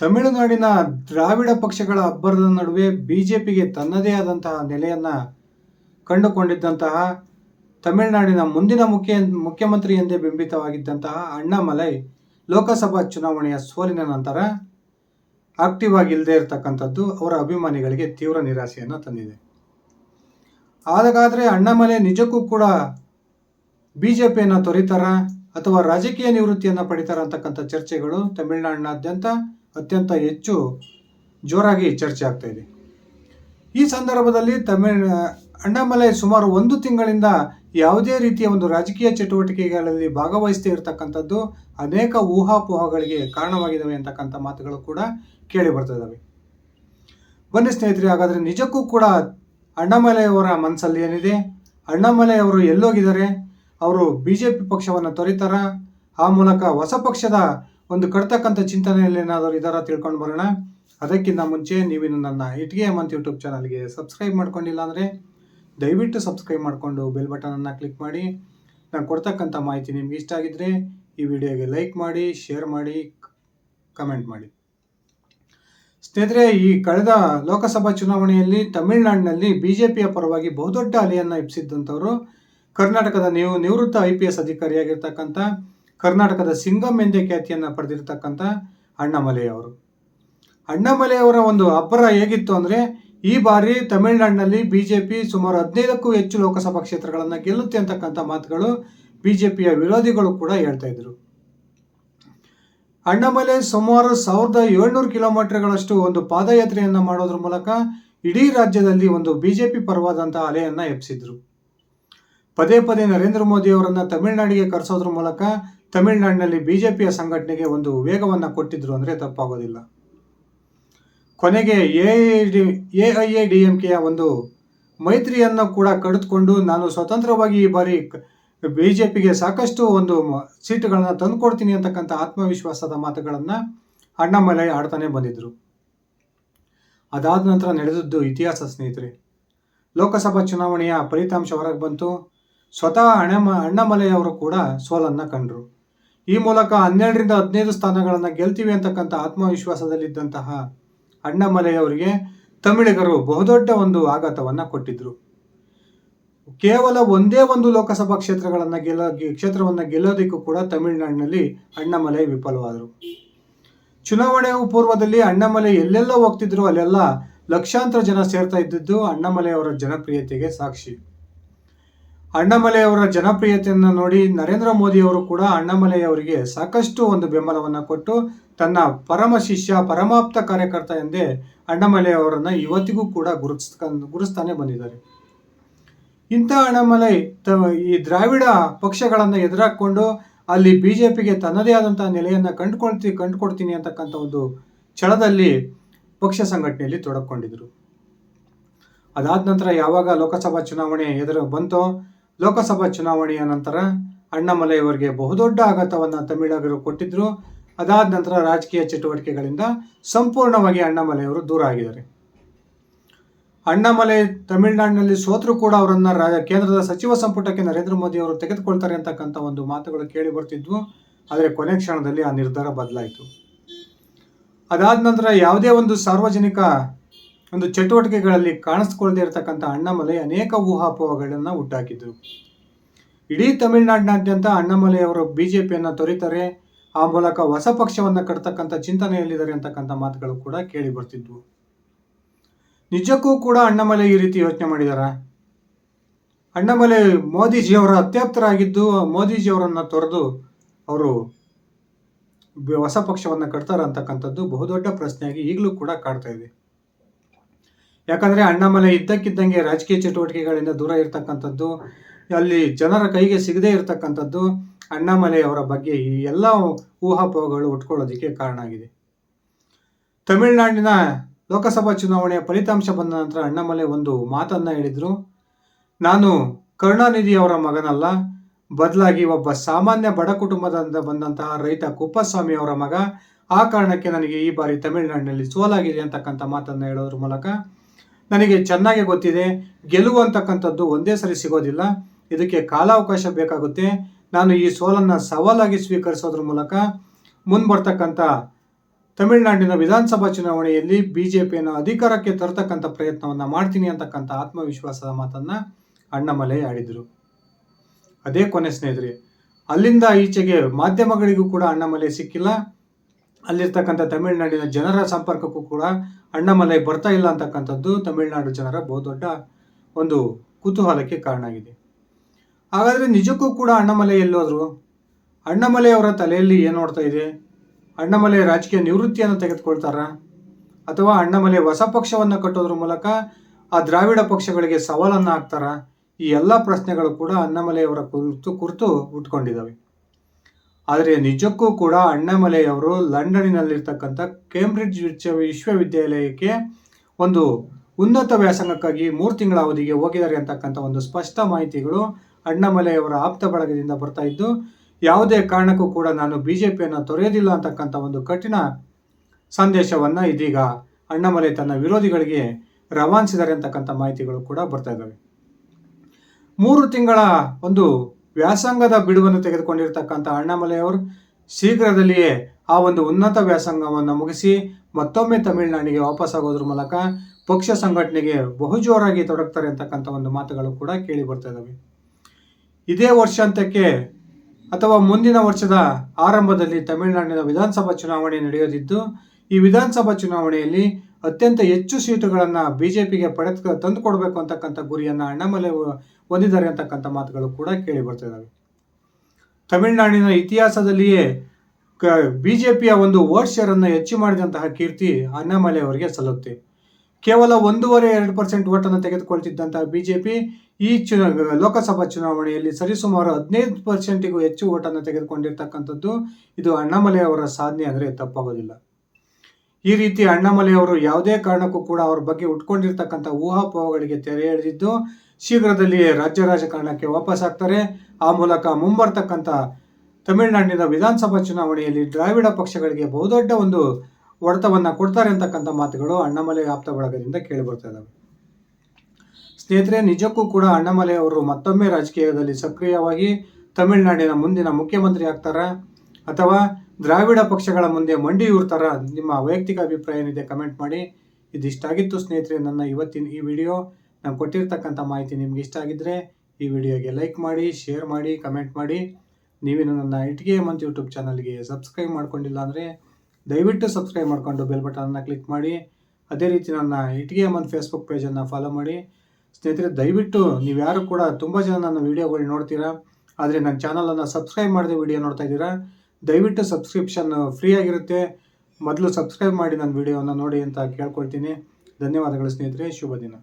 ತಮಿಳುನಾಡಿನ ದ್ರಾವಿಡ ಪಕ್ಷಗಳ ಅಬ್ಬರದ ನಡುವೆ ಬಿಜೆಪಿಗೆ ತನ್ನದೇ ಆದಂತಹ ನೆಲೆಯನ್ನು ಕಂಡುಕೊಂಡಿದ್ದಂತಹ ತಮಿಳುನಾಡಿನ ಮುಂದಿನ ಮುಖ್ಯ, ಮುಖ್ಯಮಂತ್ರಿ ಎಂದೇ ಬಿಂಬಿತವಾಗಿದ್ದಂತಹ ಅಣ್ಣಾಮಲೈ ಲೋಕಸಭಾ ಚುನಾವಣೆಯ ಸೋಲಿನ ನಂತರ ಆಕ್ಟಿವ್ ಆಗಿ ಇಲ್ಲದೆ ಇರತಕ್ಕಂಥದ್ದು ಅವರ ಅಭಿಮಾನಿಗಳಿಗೆ ತೀವ್ರ ನಿರಾಸೆಯನ್ನು ತಂದಿದೆ. ಹಾಗಾದರೆ ಅಣ್ಣಾಮಲೈ ನಿಜಕ್ಕೂ ಕೂಡ ಬಿ ಜೆ ಪಿಯನ್ನು ತೊರಿತಾರ ಅಥವಾ ರಾಜಕೀಯ ನಿವೃತ್ತಿಯನ್ನು ಪಡಿತಾರ ಅಂತಕ್ಕಂಥ ಚರ್ಚೆಗಳು ತಮಿಳುನಾಡಿನಾದ್ಯಂತ ಅತ್ಯಂತ ಹೆಚ್ಚು ಜೋರಾಗಿ ಚರ್ಚೆ ಆಗ್ತಾ ಇದೆ. ಈ ಸಂದರ್ಭದಲ್ಲಿ ತಮಿಳ್ ಅಣ್ಣಾಮಲೆ ಸುಮಾರು ಒಂದು ತಿಂಗಳಿಂದ ಯಾವುದೇ ರೀತಿಯ ಒಂದು ರಾಜಕೀಯ ಚಟುವಟಿಕೆಗಳಲ್ಲಿ ಭಾಗವಹಿಸದೇ ಇರತಕ್ಕಂಥದ್ದು ಅನೇಕ ಊಹಾಪೋಹಗಳಿಗೆ ಕಾರಣವಾಗಿದ್ದಾವೆ ಅಂತಕ್ಕಂಥ ಮಾತುಗಳು ಕೂಡ ಕೇಳಿ ಬರ್ತಾ ಇದ್ದಾವೆ. ಬನ್ನಿ ಸ್ನೇಹಿತರೆ, ಹಾಗಾದರೆ ನಿಜಕ್ಕೂ ಕೂಡ ಅಣ್ಣಾಮಲೆಯವರ ಮನಸ್ಸಲ್ಲಿ ಏನಿದೆ? ಅಣ್ಣಾಮಲೆಯವರು ಎಲ್ಲೋಗಿದ್ದಾರೆ? ಅವರು ಬಿ ಜೆ ಪಿ ಪಕ್ಷವನ್ನು ತೊರಿತಾರ? ಆ ಮೂಲಕ ಹೊಸ ಪಕ್ಷದ ಒಂದು ಕಡ್ತಕ್ಕಂಥ ಚಿಂತನೆಯಲ್ಲಿ ಏನಾದರೂ ಇದಾರ ತಿಳ್ಕೊಂಡು ಬರೋಣ. ಅದಕ್ಕಿಂತ ಮುಂಚೆ ನೀವಿನ್ನು ನನ್ನ ಇಟ್ಗೆ ಮಂತ್ ಯೂಟ್ಯೂಬ್ ಚಾನಲ್ಗೆ ಸಬ್ಸ್ಕ್ರೈಬ್ ಮಾಡ್ಕೊಂಡಿಲ್ಲ ಅಂದರೆ ದಯವಿಟ್ಟು ಸಬ್ಸ್ಕ್ರೈಬ್ ಮಾಡಿಕೊಂಡು ಬೆಲ್ ಬಟನನ್ನು ಕ್ಲಿಕ್ ಮಾಡಿ. ನಾನು ಕೊಡ್ತಕ್ಕಂಥ ಮಾಹಿತಿ ನಿಮ್ಗೆ ಇಷ್ಟ ಆಗಿದ್ದರೆ ಈ ವಿಡಿಯೋಗೆ ಲೈಕ್ ಮಾಡಿ, ಶೇರ್ ಮಾಡಿ, ಕಮೆಂಟ್ ಮಾಡಿ. ಸ್ನೇಹಿತರೆ, ಈ ಕಳೆದ ಲೋಕಸಭಾ ಚುನಾವಣೆಯಲ್ಲಿ ತಮಿಳುನಾಡಿನಲ್ಲಿ ಬಿ ಜೆ ಪಿಯ ಪರವಾಗಿ ಬಹುದೊಡ್ಡ ಅಲೆಯನ್ನು ಇಪ್ಸಿದ್ದಂಥವರು ಕರ್ನಾಟಕದ ನೀವು ನಿವೃತ್ತ ಐ ಪಿ ಎಸ್ ಅಧಿಕಾರಿಯಾಗಿರ್ತಕ್ಕಂಥ ಕರ್ನಾಟಕದ ಸಿಂಗಂ ಎಂದೇ ಖ್ಯಾತಿಯನ್ನು ಪಡೆದಿರ್ತಕ್ಕಂಥ ಅಣ್ಣಾಮಲೆಯವರು ಅಣ್ಣಾಮಲೆಯವರ ಅಣ್ಣಾಮಲೈ ಒಂದು ಅಬ್ಬರ ಹೇಗಿತ್ತು ಅಂದರೆ, ಈ ಬಾರಿ ತಮಿಳುನಾಡಿನಲ್ಲಿ ಬಿ ಜೆ ಪಿ ಸುಮಾರು ಹದಿನೈದಕ್ಕೂ ಹೆಚ್ಚು ಲೋಕಸಭಾ ಕ್ಷೇತ್ರಗಳನ್ನು ಗೆಲ್ಲುತ್ತೆ ಅಂತಕ್ಕಂಥ ಮಾತುಗಳು ಬಿ ಜೆ ಪಿಯ ವಿರೋಧಿಗಳು ಕೂಡ ಹೇಳ್ತಾ ಇದ್ರು. ಅಣ್ಣಾಮಲೆ ಸುಮಾರು ಸಾವಿರದ ಏಳ್ನೂರು ಕಿಲೋಮೀಟರ್ಗಳಷ್ಟು ಒಂದು ಪಾದಯಾತ್ರೆಯನ್ನು ಮಾಡೋದ್ರ ಮೂಲಕ ಇಡೀ ರಾಜ್ಯದಲ್ಲಿ ಒಂದು ಬಿ ಜೆ ಪಿ ಪರವಾದಂಥ ಅಲೆಯನ್ನು ಎಬ್ಸಿದ್ರು. ಪದೇ ಪದೇ ನರೇಂದ್ರ ಮೋದಿ ಅವರನ್ನ ತಮಿಳುನಾಡಿಗೆ ಕರೆಸೋದ್ರ ಮೂಲಕ ತಮಿಳುನಾಡಿನಲ್ಲಿ ಪಿಯ ಸಂಘಟನೆಗೆ ಒಂದು ವೇಗವನ್ನು ಕೊಟ್ಟಿದ್ರು ಅಂದರೆ ತಪ್ಪಾಗೋದಿಲ್ಲ. ಕೊನೆಗೆ A A I A D M ಕೆಯ ಒಂದು ಮೈತ್ರಿಯನ್ನು ಕೂಡ ಕಡಿದುಕೊಂಡು ನಾನು ಸ್ವತಂತ್ರವಾಗಿ ಈ ಬಾರಿ ಬಿ ಜೆ ಪಿಗೆ ಸಾಕಷ್ಟು ಒಂದು ಸೀಟುಗಳನ್ನು ತಂದುಕೊಡ್ತೀನಿ ಅಂತಕ್ಕಂಥ ಆತ್ಮವಿಶ್ವಾಸದ ಮಾತುಗಳನ್ನು ಅಣ್ಣಾಮಲೈ ಆಡ್ತಾನೆ ಬಂದಿದ್ದರು ಅದಾದ ನಂತರ ನಡೆದದ್ದು ಇತಿಹಾಸ ಸ್ನೇಹಿತರೆ. ಲೋಕಸಭಾ ಚುನಾವಣೆಯ ಫಲಿತಾಂಶ ಹೊರಗೆ ಬಂತು. ಸ್ವತಃ ಅಣ್ಣಮ, ಅಣ್ಣಾಮಲೈ ಅವರು ಕೂಡ ಸೋಲನ್ನು ಕಂಡರು. ಈ ಮೂಲಕ ಹನ್ನೆರಡರಿಂದ ಹದಿನೈದು ಸ್ಥಾನಗಳನ್ನು ಗೆಲ್ತೀವಿ ಅಂತಕ್ಕಂಥ ಆತ್ಮವಿಶ್ವಾಸದಲ್ಲಿದ್ದಂತಹ ಅಣ್ಣಾಮಲೆಯವರಿಗೆ ತಮಿಳಿಗರು ಬಹುದೊಡ್ಡ ಒಂದು ಆಘಾತವನ್ನು ಕೊಟ್ಟಿದ್ದರು ಕೇವಲ ಒಂದೇ ಒಂದು ಲೋಕಸಭಾ ಕ್ಷೇತ್ರಗಳನ್ನು ಗೆಲ್ಲ, ಕ್ಷೇತ್ರವನ್ನು ಗೆಲ್ಲೋದಕ್ಕೂ ಕೂಡ ತಮಿಳುನಾಡಿನಲ್ಲಿ ಅಣ್ಣಾಮಲೈ ವಿಫಲವಾದರು. ಚುನಾವಣೆ ಪೂರ್ವದಲ್ಲಿ ಅಣ್ಣಾಮಲೈ ಎಲ್ಲೆಲ್ಲ ಹೋಗ್ತಿದ್ರು, ಅಲ್ಲೆಲ್ಲ ಲಕ್ಷಾಂತರ ಜನ ಸೇರ್ತಾ ಇದ್ದಿದ್ದು ಅಣ್ಣಾಮಲೈ ಅವರ ಜನಪ್ರಿಯತೆಗೆ ಸಾಕ್ಷಿ. ಅಣ್ಣಾಮಲೈ ಅವರ ಜನಪ್ರಿಯತೆಯನ್ನು ನೋಡಿ ನರೇಂದ್ರ ಮೋದಿ ಅವರು ಕೂಡ ಅಣ್ಣಾಮಲೈ ಅವರಿಗೆ ಸಾಕಷ್ಟು ಒಂದು ಬೆಂಬಲವನ್ನು ಕೊಟ್ಟು ತನ್ನ ಪರಮ ಶಿಷ್ಯ, ಪರಮಾಪ್ತ ಕಾರ್ಯಕರ್ತ ಎಂದೇ ಅಣ್ಣಾಮಲೈ ಅವರನ್ನು ಇವತ್ತಿಗೂ ಕೂಡ ಗುರುತಿಸ್ಕೊಂಡು ಗುರುಸ್ತಾನೆ ಬಂದಿದ್ದಾರೆ. ಇಂಥ ಅಣ್ಣಾಮಲೈ ತ, ಈ ದ್ರಾವಿಡ ಪಕ್ಷಗಳನ್ನು ಎದುರಾಕೊಂಡು ಅಲ್ಲಿ ಬಿ ಜೆ ಪಿಗೆ ತನ್ನದೇ ಆದಂಥ ನೆಲೆಯನ್ನು ಕಂಡುಕೊಳ್ತಿ, ಕಂಡುಕೊಡ್ತೀನಿ ಅಂತಕ್ಕಂಥ ಒಂದು ಛಳದಲ್ಲಿ ಪಕ್ಷ ಸಂಘಟನೆಯಲ್ಲಿ ತೊಡಕೊಂಡಿದ್ರು ಅದಾದ ನಂತರ ಯಾವಾಗ ಲೋಕಸಭಾ ಚುನಾವಣೆ ಎದುರು ಬಂತೋ ಲೋಕಸಭಾ ಚುನಾವಣೆಯ ನಂತರ ಅಣ್ಣಾಮಲೈ ಅವರಿಗೆ ಬಹುದೊಡ್ಡ ಆಘಾತವನ್ನು ತಮಿಳಗರು ಕೊಟ್ಟಿದ್ರು. ಅದಾದ ನಂತರ ರಾಜಕೀಯ ಚಟುವಟಿಕೆಗಳಿಂದ ಸಂಪೂರ್ಣವಾಗಿ ಅಣ್ಣಾಮಲೈ ಅವರು ದೂರ ಆಗಿದ್ದಾರೆ. ಅಣ್ಣಾಮಲೈ ತಮಿಳುನಾಡಿನಲ್ಲಿ ಸೋತರು ಕೂಡ ಅವರನ್ನು ರಾ- ಕೇಂದ್ರದ ಸಚಿವ ಸಂಪುಟಕ್ಕೆ ನರೇಂದ್ರ ಮೋದಿ ಅವರು ತೆಗೆದುಕೊಳ್ತಾರೆ ಅಂತಕ್ಕಂಥ ಒಂದು ಮಾತುಗಳು ಕೇಳಿ ಬರ್ತಿದ್ವು. ಆದರೆ ಕೊನೆ ಕ್ಷಣದಲ್ಲಿ ಆ ನಿರ್ಧಾರ ಬದಲಾಯಿತು. ಅದಾದ ನಂತರ ಯಾವುದೇ ಒಂದು ಸಾರ್ವಜನಿಕ ಒಂದು ಚಟುವಟಿಕೆಗಳಲ್ಲಿ ಕಾಣಿಸ್ಕೊಳ್ದೇ ಇರತಕ್ಕಂಥ ಅಣ್ಣಾಮಲೈ ಅನೇಕ ಊಹಾಪೋಹಗಳನ್ನು ಹುಟ್ಟಾಕಿದ್ರು ಇಡೀ ತಮಿಳುನಾಡಿನಾದ್ಯಂತ ಅಣ್ಣಾಮಲೈ ಅವರು ಬಿ ಜೆ ಪಿಯನ್ನು ತೊರೀತಾರೆ, ಆ ಮೂಲಕ ಹೊಸ ಪಕ್ಷವನ್ನು ಕಟ್ತಕ್ಕಂಥ ಚಿಂತನೆಯಲ್ಲಿದ್ದಾರೆ ಅಂತಕ್ಕಂಥ ಮಾತುಗಳು ಕೂಡ ಕೇಳಿ ಬರ್ತಿದ್ವು. ನಿಜಕ್ಕೂ ಕೂಡ ಅಣ್ಣಾಮಲೈ ಈ ರೀತಿ ಯೋಚನೆ ಮಾಡಿದಾರ? ಅಣ್ಣಾಮಲೈ ಮೋದಿಜಿಯವರ ಅತ್ಯಾಪ್ತರಾಗಿದ್ದು ಮೋದಿಜಿಯವರನ್ನು ತೊರೆದು ಅವರು ಹೊಸ ಪಕ್ಷವನ್ನು ಕಟ್ತಾರ ಅಂತಕ್ಕಂಥದ್ದು ಬಹುದೊಡ್ಡ ಪ್ರಶ್ನೆಯಾಗಿ ಈಗಲೂ ಕೂಡ ಕಾಡ್ತಾ ಇದೆ. ಯಾಕಂದರೆ ಅಣ್ಣಾಮಲೆ ಇದ್ದಕ್ಕಿದ್ದಂಗೆ ರಾಜಕೀಯ ಚಟುವಟಿಕೆಗಳಿಂದ ದೂರ ಇರತಕ್ಕಂಥದ್ದು, ಅಲ್ಲಿ ಜನರ ಕೈಗೆ ಸಿಗದೇ ಇರತಕ್ಕಂಥದ್ದು ಅಣ್ಣಾಮಲೆಯವರ ಬಗ್ಗೆ ಈ ಎಲ್ಲ ಊಹಾಪೋಹಗಳು ಉಟ್ಕೊಳ್ಳೋದಕ್ಕೆ ಕಾರಣ ಆಗಿದೆ. ತಮಿಳುನಾಡಿನ ಲೋಕಸಭಾ ಚುನಾವಣೆಯ ಫಲಿತಾಂಶ ಬಂದ ನಂತರ ಅಣ್ಣಾಮಲೆ ಒಂದು ಮಾತನ್ನು ಹೇಳಿದರು. ನಾನು ಕರುಣಾನಿಧಿ ಅವರ ಮಗನಲ್ಲ, ಬದಲಾಗಿ ಒಬ್ಬ ಸಾಮಾನ್ಯ ಬಡ ಕುಟುಂಬದಿಂದ ಬಂದಂತಹ ರೈತ ಕುಪ್ಪಸ್ವಾಮಿ ಅವರ ಮಗ. ಆ ಕಾರಣಕ್ಕೆ ನನಗೆ ಈ ಬಾರಿ ತಮಿಳುನಾಡಿನಲ್ಲಿ ಸೋಲಾಗಿದೆ ಅಂತಕ್ಕಂಥ ಮಾತನ್ನು ಹೇಳೋದ್ರ ಮೂಲಕ ನನಗೆ ಚೆನ್ನಾಗಿ ಗೊತ್ತಿದೆ, ಗೆಲುವು ಅಂತಕ್ಕಂಥದ್ದು ಒಂದೇ ಸರಿ ಸಿಗೋದಿಲ್ಲ. ಇದಕ್ಕೆ ಕಾಲಾವಕಾಶ ಬೇಕಾಗುತ್ತೆ. ನಾನು ಈ ಸೋಲನ್ನು ಸವಾಲಾಗಿ ಸ್ವೀಕರಿಸೋದ್ರ ಮೂಲಕ ಮುಂದೆ ಬರ್ತಕ್ಕಂಥ ತಮಿಳುನಾಡಿನ ವಿಧಾನಸಭಾ ಚುನಾವಣೆಯಲ್ಲಿ ಬಿ ಜೆ ಪಿಯನ್ನು ಅಧಿಕಾರಕ್ಕೆ ತರತಕ್ಕಂಥ ಪ್ರಯತ್ನವನ್ನು ಮಾಡ್ತೀನಿ ಅಂತಕ್ಕಂಥ ಆತ್ಮವಿಶ್ವಾಸದ ಮಾತನ್ನು ಅಣ್ಣಮಲೆ ಆಡಿದರು. ಅದೇ ಕೊನೆ ಸ್ನೇಹಿತರೆ, ಅಲ್ಲಿಂದ ಈಚೆಗೆ ಮಾಧ್ಯಮಗಳಿಗೂ ಕೂಡ ಅಣ್ಣಮಲೆ ಸಿಕ್ಕಿಲ್ಲ. ಅಲ್ಲಿರ್ತಕ್ಕಂಥ ತಮಿಳುನಾಡಿನ ಜನರ ಸಂಪರ್ಕಕ್ಕೂ ಕೂಡ ಅಣ್ಣಾಮಲೈ ಬರ್ತಾ ಇಲ್ಲ ಅಂತಕ್ಕಂಥದ್ದು ತಮಿಳುನಾಡು ಜನರ ಬಹುದೊಡ್ಡ ಒಂದು ಕುತೂಹಲಕ್ಕೆ ಕಾರಣ ಆಗಿದೆ ಹಾಗಾದರೆ ನಿಜಕ್ಕೂ ಕೂಡ ಅಣ್ಣಾಮಲೈ ಎಲ್ಲೋದ್ರು? ಅಣ್ಣಾಮಲೈ ಅವರ ತಲೆಯಲ್ಲಿ ಏನು ನೋಡ್ತಾ ಇದೆ? ಅಣ್ಣಾಮಲೈ ರಾಜಕೀಯ ನಿವೃತ್ತಿಯನ್ನು ತೆಗೆದುಕೊಳ್ತಾರಾ? ಅಥವಾ ಅಣ್ಣಾಮಲೈ ಹೊಸ ಪಕ್ಷವನ್ನು ಕಟ್ಟೋದ್ರ ಮೂಲಕ ಆ ದ್ರಾವಿಡ ಪಕ್ಷಗಳಿಗೆ ಸವಾಲನ್ನು ಹಾಕ್ತಾರಾ? ಈ ಎಲ್ಲ ಪ್ರಶ್ನೆಗಳು ಕೂಡ ಅಣ್ಣಾಮಲೈ ಅವರ ಕುರಿತು ಕುರಿತು ಉಟ್ಕೊಂಡಿದ್ದಾವೆ ಆದರೆ ನಿಜಕ್ಕೂ ಕೂಡ ಅಣ್ಣಾಮಲೈಯವರು ಲಂಡನ್ನಿನಲ್ಲಿರ್ತಕ್ಕಂಥ ಕೇಂಬ್ರಿಡ್ಜ್ ವಿಶ್ವ ವಿಶ್ವವಿದ್ಯಾಲಯಕ್ಕೆ ಒಂದು ಉನ್ನತ ವ್ಯಾಸಂಗಕ್ಕಾಗಿ ಮೂರು ತಿಂಗಳ ಅವಧಿಗೆ ಹೋಗಿದ್ದಾರೆ ಅಂತಕ್ಕಂಥ ಒಂದು ಸ್ಪಷ್ಟ ಮಾಹಿತಿಗಳು ಅಣ್ಣಾಮಲೈ ಅವರ ಆಪ್ತ ಬಳಗದಿಂದ ಬರ್ತಾ ಇದ್ದು, ಯಾವುದೇ ಕಾರಣಕ್ಕೂ ಕೂಡ ನಾನು ಬಿ ಜೆ ಪಿಯನ್ನು ತೊರೆಯೋದಿಲ್ಲ ಅಂತಕ್ಕಂಥ ಒಂದು ಕಠಿಣ ಸಂದೇಶವನ್ನು ಇದೀಗ ಅಣ್ಣಾಮಲೆ ತನ್ನ ವಿರೋಧಿಗಳಿಗೆ ರವಾನಿಸಿದ್ದಾರೆ ಅಂತಕ್ಕಂಥ ಮಾಹಿತಿಗಳು ಕೂಡ ಬರ್ತಾ ಇದ್ದಾವೆ. ಮೂರು ತಿಂಗಳ ಒಂದು ವ್ಯಾಸಂಗದ ಬಿಡುವನ್ನು ತೆಗೆದುಕೊಂಡಿರ್ತಕ್ಕಂಥ ಅಣ್ಣಾಮಲೆಯವರು ಶೀಘ್ರದಲ್ಲಿಯೇ ಆ ಒಂದು ಉನ್ನತ ವ್ಯಾಸಂಗವನ್ನು ಮುಗಿಸಿ ಮತ್ತೊಮ್ಮೆ ತಮಿಳುನಾಡಿಗೆ ವಾಪಸ್ಸಾಗೋದ್ರ ಮೂಲಕ ಪಕ್ಷ ಸಂಘಟನೆಗೆ ಬಹುಜೋರಾಗಿ ತೊಡಗ್ತಾರೆ ಅಂತಕ್ಕಂಥ ಒಂದು ಮಾತುಗಳು ಕೂಡ ಕೇಳಿ ಬರ್ತಾ ಇದ್ದಾವೆ ಇದೇ ವರ್ಷಾಂತ್ಯಕ್ಕೆ ಅಥವಾ ಮುಂದಿನ ವರ್ಷದ ಆರಂಭದಲ್ಲಿ ತಮಿಳುನಾಡಿನ ವಿಧಾನಸಭಾ ಚುನಾವಣೆ ನಡೆಯೋದಿದ್ದು, ಈ ವಿಧಾನಸಭಾ ಚುನಾವಣೆಯಲ್ಲಿ ಅತ್ಯಂತ ಹೆಚ್ಚು ಸೀಟುಗಳನ್ನು ಬಿಜೆಪಿಗೆ ಪಡೆದು ತಂದು ಕೊಡಬೇಕು ಅಂತಕ್ಕಂಥ ಗುರಿಯನ್ನು ಅಣ್ಣಾಮಲೆ ಹೊಂದಿದ್ದಾರೆ ಅಂತಕ್ಕಂಥ ಮಾತುಗಳು ಕೂಡ ಕೇಳಿ ಬರ್ತಾ ಇದ್ದಾವೆ ತಮಿಳುನಾಡಿನ ಇತಿಹಾಸದಲ್ಲಿಯೇ ಕ ಬಿ ಜೆ ಪಿಯ ಒಂದು ವೋಟ್ ಶೇರನ್ನು ಹೆಚ್ಚು ಮಾಡಿದಂತಹ ಕೀರ್ತಿ ಅಣ್ಣಾಮಲೆ ಅವರಿಗೆ ಸಲ್ಲುತ್ತೆ. ಕೇವಲ ಒಂದೂವರೆ ಎರಡು ಪರ್ಸೆಂಟ್ ಓಟನ್ನು ತೆಗೆದುಕೊಳ್ತಿದ್ದಂತಹ ಬಿ ಜೆ ಪಿ ಈ ಚುನ, ಲೋಕಸಭಾ ಚುನಾವಣೆಯಲ್ಲಿ ಸರಿಸುಮಾರು ಹದಿನೈದು ಪರ್ಸೆಂಟಿಗೂ ಹೆಚ್ಚು ಓಟನ್ನು ತೆಗೆದುಕೊಂಡಿರ್ತಕ್ಕಂಥದ್ದು ಇದು ಅಣ್ಣಾಮಲೈ ಅವರ ಸಾಧನೆ ಅಂದರೆ ತಪ್ಪಾಗೋದಿಲ್ಲ. ಈ ರೀತಿ ಅಣ್ಣಾಮಲೈ ಅವರು ಯಾವುದೇ ಕಾರಣಕ್ಕೂ ಕೂಡ ಅವ್ರ ಬಗ್ಗೆ ಉಟ್ಕೊಂಡಿರ್ತಕ್ಕಂಥ ಊಹಾಪೋಹಗಳಿಗೆ ತೆರೆ ಎಳೆದಿದ್ದು, ಶೀಘ್ರದಲ್ಲಿಯೇ ರಾಜ್ಯ ರಾಜಕಾರಣಕ್ಕೆ ವಾಪಸ್ ಆಗ್ತಾರೆ. ಆ ಮೂಲಕ ಮುಂಬರ್ತಕ್ಕಂಥ ತಮಿಳುನಾಡಿನ ವಿಧಾನಸಭಾ ಚುನಾವಣೆಯಲ್ಲಿ ದ್ರಾವಿಡ ಪಕ್ಷಗಳಿಗೆ ಬಹುದೊಡ್ಡ ಒಂದು ಹೊಡೆತವನ್ನು ಕೊಡ್ತಾರೆ ಅಂತಕ್ಕಂಥ ಮಾತುಗಳು ಅಣ್ಣಾಮಲೈ ಆಪ್ತ ಬಳಗದಿಂದ ಕೇಳಿ ಬರ್ತಾ ಇದ್ದಾವೆ ಸ್ನೇಹಿತರೆ, ನಿಜಕ್ಕೂ ಕೂಡ ಅಣ್ಣಾಮಲೈ ಅವರು ಮತ್ತೊಮ್ಮೆ ರಾಜಕೀಯದಲ್ಲಿ ಸಕ್ರಿಯವಾಗಿ ತಮಿಳುನಾಡಿನ ಮುಂದಿನ ಮುಖ್ಯಮಂತ್ರಿ ಆಗ್ತಾರಾ? ಅಥವಾ ದ್ರಾವಿಡ ಪಕ್ಷಗಳ ಮುಂದೆ ಮಂಡಿ ಊರ್ತಾರ. ನಿಮ್ಮ ವೈಯಕ್ತಿಕ ಅಭಿಪ್ರಾಯ ಏನಿದೆ ಕಮೆಂಟ್ ಮಾಡಿ. ಇದಿಷ್ಟಾಗಿತ್ತು ಸ್ನೇಹಿತರೆ ನನ್ನ ಇವತ್ತಿನ ಈ ವಿಡಿಯೋ. ನಾನು ಕೊಟ್ಟಿರ್ತಕ್ಕಂಥ ಮಾಹಿತಿ ನಿಮ್ಗೆ ಇಷ್ಟ ಆಗಿದ್ದರೆ ಈ ವಿಡಿಯೋಗೆ ಲೈಕ್ ಮಾಡಿ, ಶೇರ್ ಮಾಡಿ, ಕಮೆಂಟ್ ಮಾಡಿ. ನೀವೇನು ನನ್ನ ಇಟ್ಗೆ ಮಂತ್ ಯೂಟ್ಯೂಬ್ ಚಾನಲ್ಗೆ ಸಬ್ಸ್ಕ್ರೈಬ್ ಮಾಡ್ಕೊಂಡಿಲ್ಲ ಅಂದರೆ ದಯವಿಟ್ಟು ಸಬ್ಸ್ಕ್ರೈಬ್ ಮಾಡಿಕೊಂಡು ಬೆಲ್ ಬಟನನ್ನು ಕ್ಲಿಕ್ ಮಾಡಿ. ಅದೇ ರೀತಿ ನನ್ನ ಇಟ್ಗೆ ಮಂತ್ ಫೇಸ್ಬುಕ್ ಪೇಜನ್ನು ಫಾಲೋ ಮಾಡಿ. ಸ್ನೇಹಿತರೆ, ದಯವಿಟ್ಟು ನೀವು ಯಾರು ಕೂಡ ತುಂಬ ಜನ ನನ್ನ ವೀಡಿಯೋಗಳು ನೋಡ್ತೀರಾ, ಆದರೆ ನನ್ನ ಚಾನಲನ್ನು ಸಬ್ಸ್ಕ್ರೈಬ್ ಮಾಡದೆ ವಿಡಿಯೋ ನೋಡ್ತಾ ಇದ್ದೀರಾ ದಯವಿಟ್ಟು ಸಬ್ಸ್ಕ್ರಿಪ್ಷನ್ ಫ್ರೀ ಆಗಿರುತ್ತೆ. ಮೊದಲು ಸಬ್ಸ್ಕ್ರೈಬ್ ಮಾಡಿ ನನ್ನ ವಿಡಿಯೋನ ನೋಡಿ ಅಂತ ಕೇಳ್ಕೊಳ್ತೀನಿ. ಧನ್ಯವಾದಗಳು ಸ್ನೇಹಿತರೆ. ಶುಭ ದಿನ.